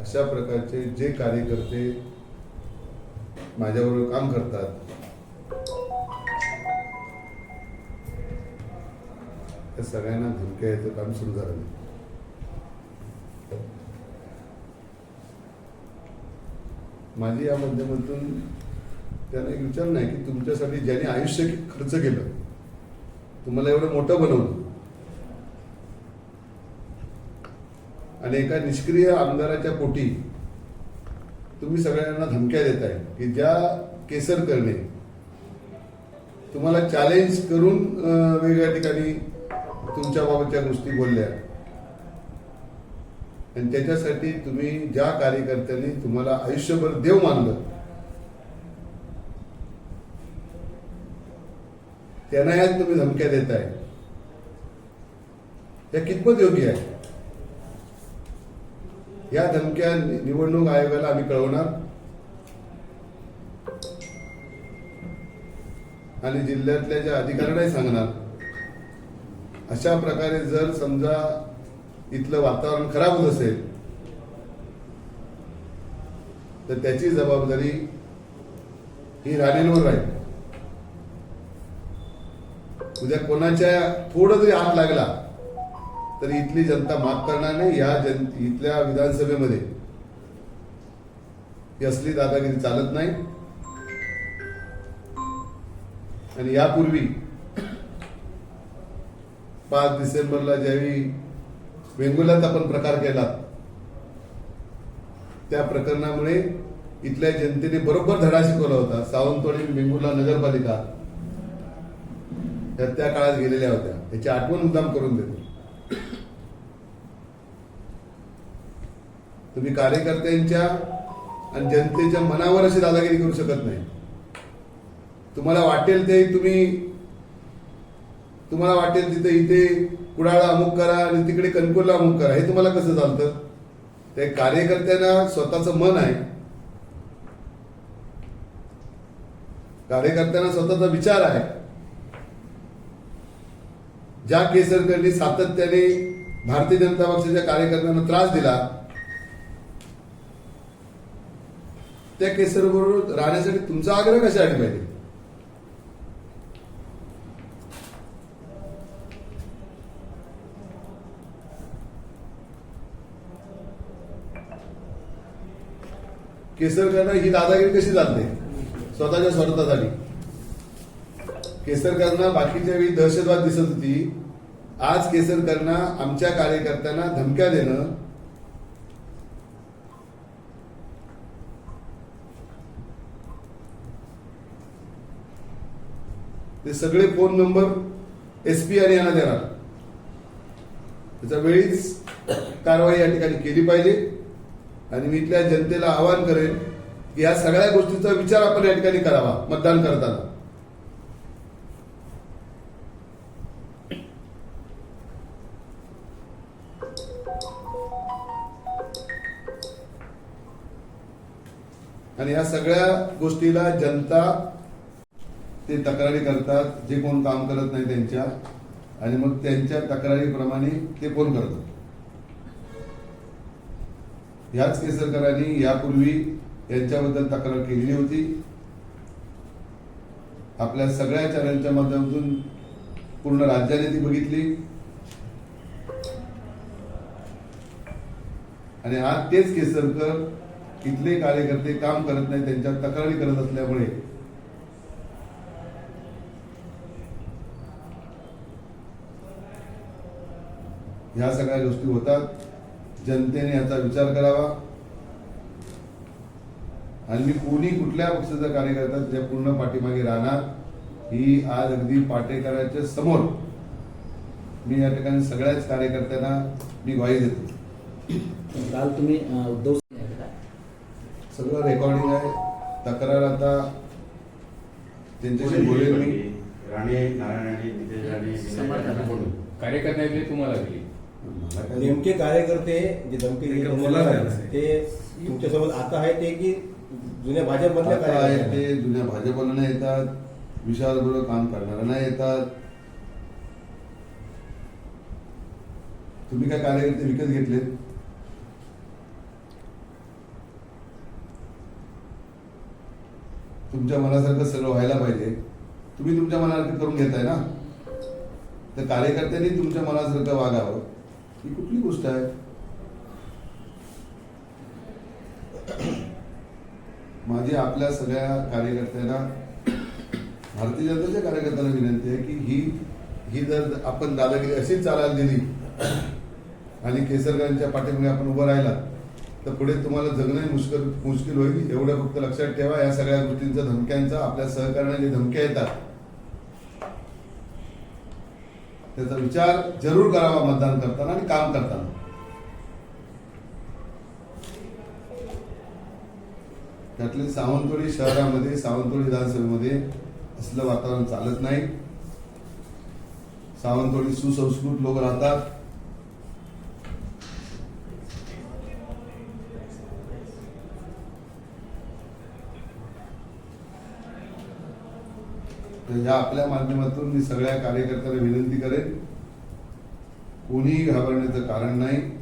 अशा प्रकारचे जे कार्यकर्ते माझ्याबरोबर काम करतात. त्या सगळ्यांना धमक्या यायचं काम सुरू झालं. माझी या माध्यमातून त्यांना एक विचार नाही की तुमच्यासाठी ज्यांनी आयुष्य खर्च केलं तुम्हाला एवढं मोठं बनवलं. आणि एका निष्क्रिय आमदाराच्या पोटी तुम्ही सगळ्यांना धमक्या देताय की ज्या केसर करणे तुम्हाला चॅलेंज करून वेगळ्या ठिकाणी तुमच्या बाबतच्या गोष्टी बोलल्या. आणि त्याच्यासाठी तुम्ही ज्या कार्यकर्त्यांनी तुम्हाला आयुष्यभर देव मानलं त्यांना याच तुम्ही धमक्या देताय. या कितपत योग्य आहे? या धमक्या निवडणूक आयोगाला आम्ही कळवणार. आणि जिल्ह्यातल्या ज्या अधिकाऱ्यांनाही सांगणार. अशा प्रकारे जर समजा इथलं वातावरण खराब होत असेल तर त्याची जबाबदारी ही राणेंवर राहील. उद्या कोणाच्या थोडं जरी हात लागला तर इथली जनता माफ करणार नाही या जन इथल्या विधानसभेमध्ये. ही असली दादागिरी चालत नाही. आणि यापूर्वी पाच डिसेंबरला ज्यावेळी वेंगुर्ल्यात आपण प्रकार केला त्या प्रकरणामुळे इथल्या जनतेने बरोबर धडा शिकवला होता. सावंतवाडी वेंगुर्ला नगरपालिका त्या त्या काळात गेलेल्या होत्या. त्याची आठवण मुद्दाम करून देतो. तुम्ही कार्यकर्त्यांच्या आणि जनतेच्या मनावर अशी दादागिरी करू शकत नाही. तुम्हाला वाटेल ते तुम्ही तुम्हाला वाटेल तिथे इथे कुडाळा अमुक करा आणि तिकडे कणकोरला अमुक करा. हे तुम्हाला कसं चालतं? ते कार्यकर्त्यांना स्वतःचं मन आहे. कार्यकर्त्यांना स्वतःचा विचार आहे. ज्या केसरकरनी सातत्याने भारतीय जनता पक्षाच्या कार्यकर्त्यांना त्रास दिला त्या केसरबरोबर राहण्यासाठी तुमचा आग्रह कशासाठी पाहिजे केसरकरनं ही दादागिरी कशी चालते स्वतःच्या स्वार्थासाठी. केसरकरांना बाकीच्या वेळी दहशतवाद दिसत होती. आज केसरकरांना आमच्या कार्यकर्त्यांना धमक्या देणं. ते सगळे फोन नंबर एस पी आणि यांना देणार त्याच्या वेळीच कारवाई या ठिकाणी केली पाहिजे. आणि मी इथल्या जनतेला आवाहन करेन की या सगळ्या गोष्टीचा विचार आपण या ठिकाणी करावा मतदान करताना. आणि या सगळ्या गोष्टीला जनता ते तक्रारी करतात जे कोण काम करत नाही त्यांच्या. आणि मग त्यांच्या तक्रारीप्रमाणे ते कोण करतात? ह्याच केसरकरांनी यापूर्वी यांच्याबद्दल तक्रार केलेली होती. आपल्या सगळ्या चॅनलच्या माध्यमातून पूर्ण राज्याने ती बघितली. आणि आज तेच केसरकर इथले कार्यकर्ते काम करत नाही त्यांच्या तक्रारी करत असल्यामुळे. ह्या सगळ्या गोष्टी होतात. जनतेने याचा विचार करावा. आणि मी कोणी कुठल्या पक्षाचा कार्यकर्ता ज्या पूर्ण पाठीमागे राहणार ही आज अगदी पाटेकरांच्या समोर. मी या ठिकाणी सगळ्याच कार्यकर्त्यांना मी ग्वाही देतो. काल तुम्ही उद्धव सगळं रेकॉर्डिंग आहे. तक्रार आता त्यांच्याशी बोलेल मी. राणे नारायण राणे नितेश राणे समर्थन. म्हणून. कार्यकर्त्यांनी तुम्हाला दिली. मला काय- नेमके कार्यकर्ते जे धमकी ते नाही. तुमच्यासोबत आता आहे ते की जुन्या भाजपमधल्या आहे कार्यकर्ते ते जुन्या भाजपला येतात. विशालबरोबर काम करणाऱ्यांना येतात. तुम्ही काय कार्यकर्ते विकत घेतलेत? तुमच्या मनासारखं सगळं व्हायला पाहिजे. तुम्ही तुमच्या मनासारखं करून घेताय ना? तर कार्यकर्त्यांनी तुमच्या मनासारखं वागावं. ही कुठली गोष्ट आहे? माझी आपल्या सगळ्या कार्यकर्त्यांना भारतीय जनतेच्या कार्यकर्त्यांना विनंती आहे की ही ही जर आपण दादागिरी अशीच चालायला दिली आणि केसरकरांच्या पाठीमागे आपण उभं राहिला तर पुढे तुम्हाला जगणंही मुश्किल मुश्किल होईल. एवढं फक्त लक्षात ठेवा. या सगळ्या गोष्टींचा धमक्यांचा आपल्या सहकार्याने जे धमक्या येतात त्याचा विचार जरूर करावा मतदान करताना आणि काम करताना. त्यातले सावंतवाडी शहरामध्ये सावंतवाडी विधानसभेमध्ये असलं वातावरण चालत नाही. सावंतवाडी सुसंस्कृत लोक राहतात. तर या आपल्या माध्यमातून मी सगळ्या कार्यकर्त्यांना विनंती करेन कोणीही घाबरण्याचं कारण नाही.